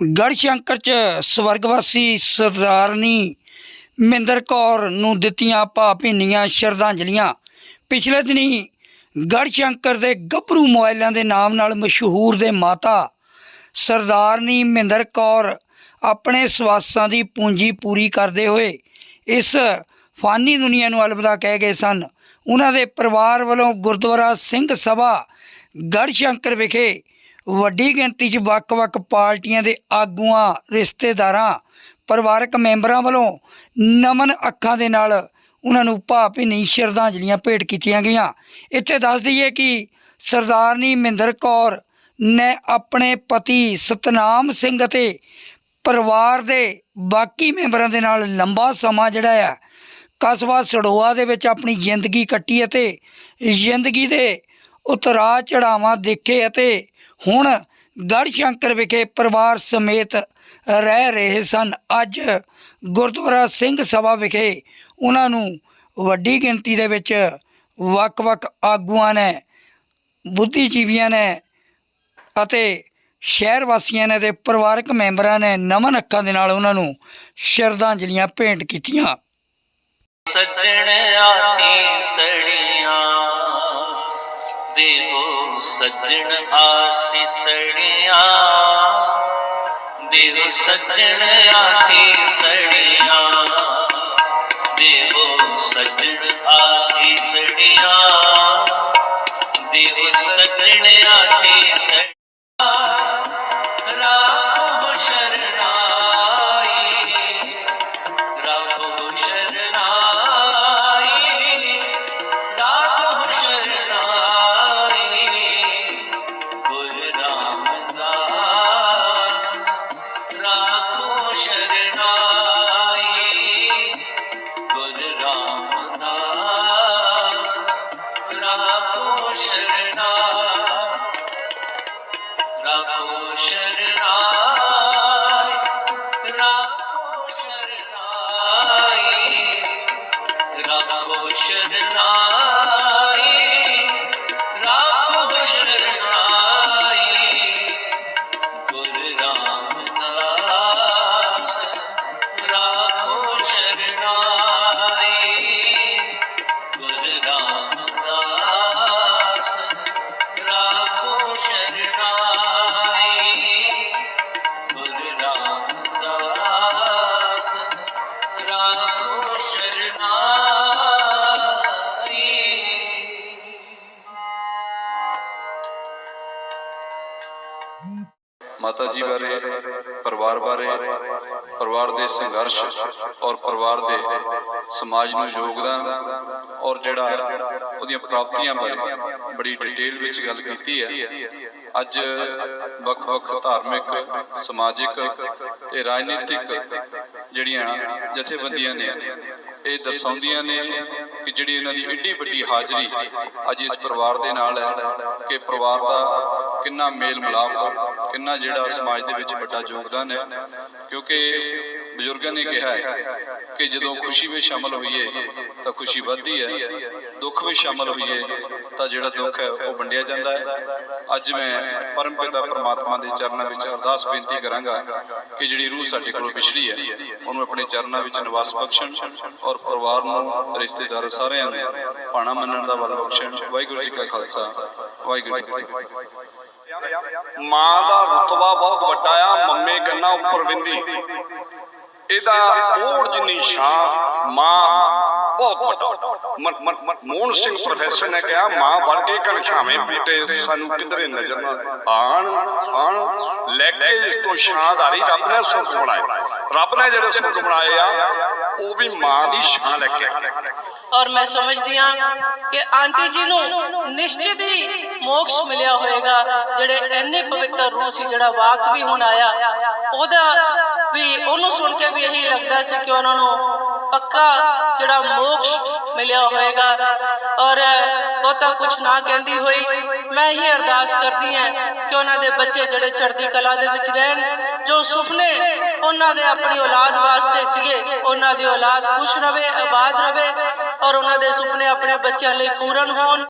ਗੜਸ਼ੰਕਰ ਚ ਸਵਰਗਵਾਸੀ ਸਰਦਾਰਨੀ ਮਹਿੰਦਰ ਕੌਰ ਨੂੰ ਦਿੱਤੀਆਂ ਭਾਵਭਿੰਨੀਆਂ ਸ਼ਰਧਾਂਜਲੀਆਂ। ਪਿਛਲੇ ਦਿਨੀ ਸ਼ੰਕਰ ਦੇ ਗੱਭਰੂ ਮੋਬਾਈਲਾਂ ਦੇ ਨਾਮ ਨਾਲ ਮਸ਼ਹੂਰ ਦੇ ਮਾਤਾ ਸਰਦਾਰਨੀ ਮਹਿੰਦਰ ਕੌਰ ਆਪਣੇ ਸਵਾਸਾਂ ਦੀ ਪੂੰਜੀ ਪੂਰੀ ਕਰਦੇ ਹੋਏ ਇਸ ਫਾਨੀ ਦੁਨੀਆ ਨੂੰ ਅਲਵਿਦਾ ਕਹਿ ਗਏ ਸਨ। ਉਹਨਾਂ ਦੇ ਪਰਿਵਾਰ ਵੱਲੋਂ ਗੁਰਦੁਆਰਾ ਸਿੰਘ ਸਭਾ ਗੜਸ਼ੰਕਰ ਵਿਖੇ ਵੱਡੀ ਗਿਣਤੀ 'ਚ ਵੱਖ-ਵੱਖ ਪਾਰਟੀਆਂ ਦੇ ਆਗੂਆਂ, ਰਿਸ਼ਤੇਦਾਰਾਂ, ਪਰਿਵਾਰਕ ਮੈਂਬਰਾਂ ਵੱਲੋਂ ਨਮਨ ਅੱਖਾਂ ਦੇ ਨਾਲ ਉਹਨਾਂ ਨੂੰ ਭਾਵਭਿੰਨੀ ਸ਼ਰਧਾਂਜਲੀਆਂ ਭੇਟ ਕੀਤੀਆਂ ਗਈਆਂ। ਇੱਥੇ ਦੱਸ ਦਈਏ ਕਿ ਸਰਦਾਰਨੀ ਮਹਿੰਦਰ ਕੌਰ ਨੇ ਆਪਣੇ ਪਤੀ ਸਤਨਾਮ ਸਿੰਘ ਅਤੇ ਪਰਿਵਾਰ ਦੇ ਬਾਕੀ ਮੈਂਬਰਾਂ ਦੇ ਨਾਲ ਲੰਬਾ ਸਮਾਂ ਜਿਹੜਾ ਆ, ਕਸਬਾ ਸੜੋਆ ਦੇ ਵਿੱਚ ਆਪਣੀ ਜ਼ਿੰਦਗੀ ਕੱਟੀ ਅਤੇ ਜ਼ਿੰਦਗੀ ਦੇ ਉਤਰਾਅ ਚੜਾਵਾਂ ਦੇਖੇ ਅਤੇ ਹੁਣ ਗੜਸ਼ੰਕਰ ਵਿਖੇ ਪਰਿਵਾਰ ਸਮੇਤ ਰਹਿ ਰਹੇ ਸਨ। ਅੱਜ ਗੁਰਦੁਆਰਾ ਸਿੰਘ ਸਭਾ ਵਿਖੇ ਉਹਨਾਂ ਨੂੰ ਵੱਡੀ ਗਿਣਤੀ ਦੇ ਵਿੱਚ ਵੱਖ-ਵੱਖ ਆਗੂਆਂ ਨੇ, ਬੁੱਧੀਜੀਵੀਆਂ ਨੇ ਅਤੇ ਸ਼ਹਿਰ ਵਾਸੀਆਂ ਨੇ ਤੇ ਪਰਿਵਾਰਕ ਮੈਂਬਰਾਂ ਨੇ ਨਮਨ ਅੱਖਾਂ ਦੇ ਨਾਲ ਉਹਨਾਂ ਨੂੰ ਸ਼ਰਧਾਂਜਲੀਆਂ ਭੇਂਟ ਕੀਤੀਆਂ। ਸੱਜਣ ਆਸੀਸੜੀਆਂ ਸੱਜਣ ਆਸੀਸੜੀਆਂ ਦੇਵੋ ਸੱਜਣ ਆਸੀਸੜੀਆਂ ਦੇਵੋ ਸੱਜਣ ਆਸੀਸੜੀਆਂ ਦੇਵੋ ਸੱਜਣ ਆਸੀਸੜੀਆਂ should ਮਾਤਾ ਜੀ ਬਾਰੇ, ਪਰਿਵਾਰ ਬਾਰੇ, ਪਰਿਵਾਰ ਦੇ ਸੰਘਰਸ਼ ਔਰ ਪਰਿਵਾਰ ਦੇ ਸਮਾਜ ਨੂੰ ਯੋਗਦਾਨ ਔਰ ਜਿਹੜਾ ਉਹਦੀਆਂ ਪ੍ਰਾਪਤੀਆਂ ਬਾਰੇ ਬੜੀ ਡਿਟੇਲ ਵਿੱਚ ਗੱਲ ਕੀਤੀ ਹੈ। ਅੱਜ ਵੱਖ-ਵੱਖ ਧਾਰਮਿਕ, ਸਮਾਜਿਕ ਤੇ ਰਾਜਨੀਤਿਕ ਜਿਹੜੀਆਂ ਜਥੇਬੰਦੀਆਂ ਨੇ, ਇਹ ਦਰਸਾਉਂਦੀਆਂ ਨੇ ਕਿ ਜਿਹੜੀ ਇਹਨਾਂ ਦੀ ਏਡੀ ਵੱਡੀ ਹਾਜ਼ਰੀ ਅੱਜ ਇਸ ਪਰਿਵਾਰ ਦੇ ਨਾਲ ਹੈ ਕਿ ਪਰਿਵਾਰ ਦਾ ਕਿੰਨਾ ਮੇਲ ਮਿਲਾਪ ਕਿੰਨਾ ਜਿਹੜਾ ਸਮਾਜ ਦੇ ਵਿੱਚ ਵੱਡਾ ਯੋਗਦਾਨ ਹੈ, ਕਿਉਂਕਿ ਬਜ਼ੁਰਗਾਂ ਨੇ ਕਿਹਾ ਹੈ ਕਿ ਜਦੋਂ ਖੁਸ਼ੀ ਵਿੱਚ ਸ਼ਾਮਲ ਹੋਈਏ ਤਾਂ ਖੁਸ਼ੀ ਵੱਧਦੀ ਹੈ, ਦੁੱਖ ਵਿੱਚ ਸ਼ਾਮਲ ਹੋਈਏ ਤਾਂ ਜਿਹੜਾ ਦੁੱਖ ਹੈ ਉਹ ਵੰਡਿਆ ਜਾਂਦਾ ਹੈ। ਅੱਜ ਮੈਂ ਪਰਮ ਪਿਤਾ ਪਰਮਾਤਮਾ ਦੇ ਚਰਨਾਂ ਵਿੱਚ ਅਰਦਾਸ ਬੇਨਤੀ ਕਰਾਂਗਾ ਕਿ ਜਿਹੜੀ ਰੂਹ ਸਾਡੇ ਕੋਲੋਂ ਵਿਛੜੀ ਹੈ, ਉਹਨੂੰ ਆਪਣੇ ਚਰਨਾਂ ਵਿੱਚ ਨਿਵਾਸ ਬਖਸ਼ਣ ਔਰ ਪਰਿਵਾਰ ਨੂੰ, ਰਿਸ਼ਤੇਦਾਰ ਸਾਰਿਆਂ ਨੂੰ ਭਾਣਾ ਮੰਨਣ ਦਾ ਬਲ ਬਖਸ਼ਣ। ਵਾਹਿਗੁਰੂ ਜੀ ਕਾ ਖਾਲਸਾ, ਵਾਹਿਗੁਰੂ ਜੀ ਕੀ ਫਤਿਹ। ਮਾਂ ਦਾ ਰਤਬਾ ਬਹੁਤ ਵੱਡਾ ਆ ਮੰਮੇ ਕੰਨਾ ਉੱਪਰ ਵਿੰਦੀ। ਇਹਦਾ ਓੜ ਜਿੰਨੀ ਸ਼ਾਨ, ਮਾਂ ਬਹੁਤ ਵੱਡਾ। ਮੋਹਨ ਸਿੰਘ ਪ੍ਰੋਫੈਸਰ ਨੇ ਕਿਹਾ, ਮਾਂ ਵਰਗੇ ਘਣਛਾਵੇਂ ਬੇਟੇ ਸਾਨੂੰ ਕਿਧਰੇ ਨਜ਼ਰ ਨਾ ਆਣ ਆਣ। ਲੈ ਕੇ ਇਸ ਤੋਂ ਸ਼ਾਨਦਾਰੀ ਰੱਬ ਨੇ ਸੁਰਗ ਬਣਾਏ। ਰੱਬ ਨੇ ਜਿਹੜੇ ਸੁਰਗ ਬਣਾਏ ਆ, ਉਹ ਵੀ ਮਾਂ ਦੀ ਸ਼ਾਨ ਲੈ ਕੇ ਔਰ ਮੈਂ ਸਮਝਦੀ ਹਾਂ ਕਿ ਆਂਟੀ ਜੀ ਨੂੰ ਨਿਸ਼ਚਿਤ ਹੀ ਮੋਕਸ਼ ਮਿਲਿਆ ਹੋਵੇਗਾ ਜਿਹੜੇ ਇੰਨੇ ਪਵਿੱਤਰ ਰੂਹ ਸੀ, ਜਿਹੜਾ ਵਾਕ ਵੀ ਹੁਣ ਆਇਆ, ਉਹਦਾ ਵੀ ਉਹਨੂੰ ਸੁਣ ਕੇ ਵੀ ਇਹੀ ਲੱਗਦਾ ਸੀ ਕਿ ਉਹਨਾਂ ਨੂੰ ਪੱਕਾ ਜਿਹੜਾ ਮੋਕਸ਼ ਮਿਲਿਆ ਹੋਵੇਗਾ। ਔਰ ਉਹ ਤਾਂ ਕੁਝ ਨਾ ਕਹਿੰਦੀ ਹੋਈ, ਮੈਂ ਇਹ ਅਰਦਾਸ ਕਰਦੀ ਹਾਂ ਕਿ ਉਹਨਾਂ ਦੇ ਬੱਚੇ ਜਿਹੜੇ ਚੜ੍ਹਦੀ ਕਲਾ ਦੇ ਵਿੱਚ ਰਹਿਣ, ਜੋ ਸੁਪਨੇ ਉਹਨਾਂ ਦੇ ਆਪਣੀ ਔਲਾਦ ਵਾਸਤੇ ਸੀਗੇ, ਉਹਨਾਂ ਦੀ ਔਲਾਦ ਖੁਸ਼ ਰਵੇ, ਆਬਾਦ ਰਵੇ ਔਰ ਉਹਨਾਂ ਦੇ ਸੁਪਨੇ ਆਪਣੇ ਬੱਚਿਆਂ ਲਈ ਪੂਰਨ ਹੋਣ।